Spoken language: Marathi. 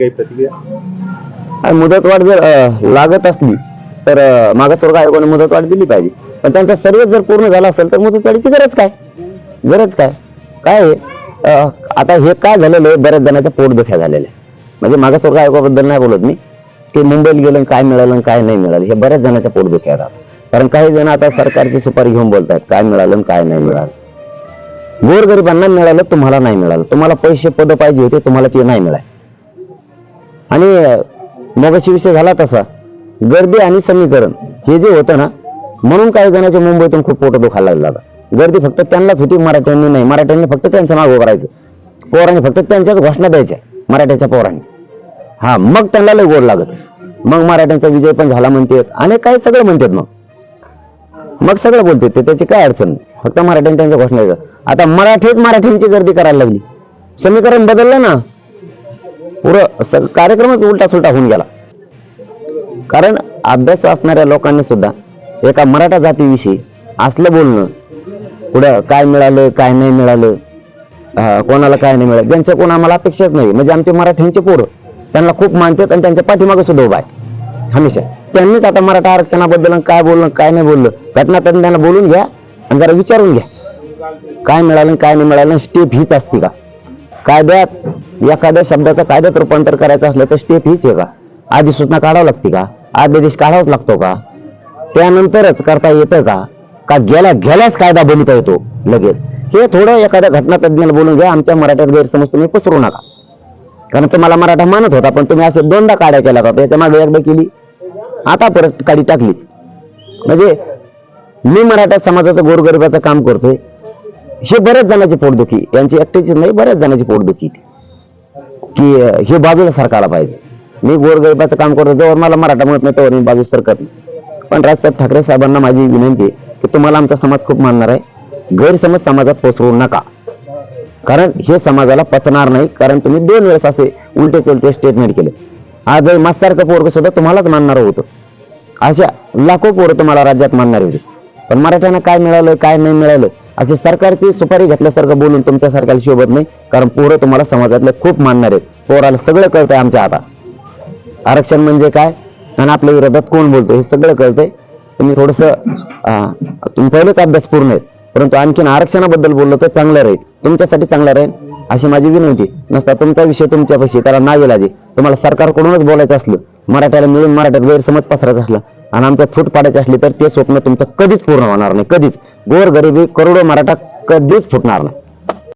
काही प्रतिक्रिया? मुदतवाढ जर लागत असली तर मागासवर्ग आयोगाने मुदतवाढ दिली पाहिजे. पण त्यांचा सर्व जर पूर्ण झाला असेल तर मुदतवाढीची गरज काय? गरज काय? काय आता हे काय झालेलं आहे? बऱ्याच जणांच्या पोटदुख्या झालेल्या आहे. म्हणजे मागासवर्ग आयोगाबद्दल नाही बोलत मी. की मुंबईला गेलं काय मिळालं काय नाही मिळालं हे बऱ्याच जणांच्या पोटदुख्या राहतात कारण काही जण आता सरकारची सुपारी घेऊन बोलतात काय मिळालं काय नाही मिळालं. गोरगरिबांना मिळालं तुम्हाला नाही मिळालं. तुम्हाला पैसे पद पाहिजे होते तुम्हाला ते नाही मिळाले. आणि मगाशी विषय झाला तसा. गर्दी आणि समीकरण हे जे होतं ना म्हणून काही जणांच्या मुंबईतून खूप पोट दुखायला लागला होता गर्दी फक्त त्यांनाच होती मराठ्यांनी नाही. मराठ्यांनी फक्त त्यांचं मागं करायचं पोरांनी फक्त त्यांच्याच घोषणा द्यायच्या मराठ्याच्या पोरांनी. हा मग त्यांना लय गोड लागत. मग मराठ्यांचा विजय पण झाला म्हणतात. आणि काय सगळं म्हणतात मग? मग सगळं बोलते ते. त्याची काय अडचण? फक्त मराठ्यांनी त्यांच्या घोषणा द्यायचं. आता मराठीत मराठ्यांची गर्दी करायला लागली. समीकरण बदललं ना. पुरं स- कार्यक्रमच उलटा सुलटा होऊन गेला. कारण अभ्यास असणाऱ्या लोकांनी सुद्धा एका मराठा जातीविषयी असलं बोलणं पुढं काय मिळालं काय नाही मिळालं कोणाला काय नाही मिळालं ज्यांच्या कोण आम्हाला अपेक्षाच नाही. म्हणजे आमचे मराठ्यांचे पोरं त्यांना खूप मानतात आणि त्यांच्या पाठीमागे सुद्धा उभा आहे. हमेशा. त्यांनीच आता मराठा आरक्षणाबद्दल काय बोललं काय नाही बोललं घटनातज्ञांना बोलून घ्या आणि जरा विचारून घ्या. काय मिळालं काय नाही मिळालं स्टेप हीच असते का? कायद्यात एखाद्या शब्दाचं कायद्यात रूपांतर करायचं असलं तर स्टेप हीच आहे का आधी सूचना काढावं लागते का? आदेश काढावाच लागतो का? त्यानंतरच करता येतं का? का गेल्या गेल्याच कायदा बनवता येतो? लगेच. हे थोडं एखाद्या घटना तज्ज्ञाला बोलून घ्या आमच्या मराठ्यात गैरसमज तुम्ही पसरू नका. कारण तुम्हाला मराठा मानत होता पण तुम्ही असे दोनदा काड्या केला का त्याच्यामागे एकदा केली. आता परत काडी टाकलीच. म्हणजे मी मराठा समाजाचं गोरगरिबाचं काम करतोय. हे बऱ्याच जणांची पोटदुखी यांची एकट्याची नाही बऱ्याच जणांची पोटदुखी ती. की हे बाजूला सरकायला पाहिजे. मी गोरगरिबाचं काम करतो जवळ मला मराठा म्हणत नाही तोवर मी बाजू सरकत नाही. पण राजसाहेब ठाकरे साहेबांना माझी विनंती आहे की तुम्हाला आमचा समाज खूप मानणार आहे. गैरसमज समाजात पोचवू नका. कारण हे समाजाला पचणार नाही कारण तुम्ही दोन वेळेस असे उलटे चलते स्टेटमेंट केले. आजही मास्सारखं पोरग सुद्धा तुम्हालाच मानणार होतं. अशा लाखो पोरं तुम्हाला राज्यात मानणार होते. पण मराठ्यांना काय मिळालं काय नाही मिळालं असे सरकारची सुपारी घेतल्यासारखं बोलून तुमच्या सरकारला शोभत नाही. कारण पोरं तुम्हाला समाजातले खूप मानणार आहेत. पोराला सगळं कळतंय आमच्या आता. आरक्षण म्हणजे काय? आणि आपल्या विरोधात कोण बोलतो हे सगळं कळतंय. तुम्ही थोडस तुम्ही पहिलेच अभ्यास पूर्ण आहेत. परंतु आणखीन आरक्षणाबद्दल बोललो तर चांगलं राहील. तुमच्यासाठी चांगलं राहील. अशी माझी विनंती. नसता तुमचा विषय तुमच्यापाशी त्याला ना गेला तुम्हाला सरकारकडूनच बोलायचं असलं मराठ्याला मिळून मराठ्यात गैरसमज पसरायचा असला आणि आमचं फूट पाडायचे असले तर ते स्वप्न तुमचं कधीच पूर्ण होणार नाही. कधीच. गोरगरिबी करोडो मराठा कधीच फुटणार नाही.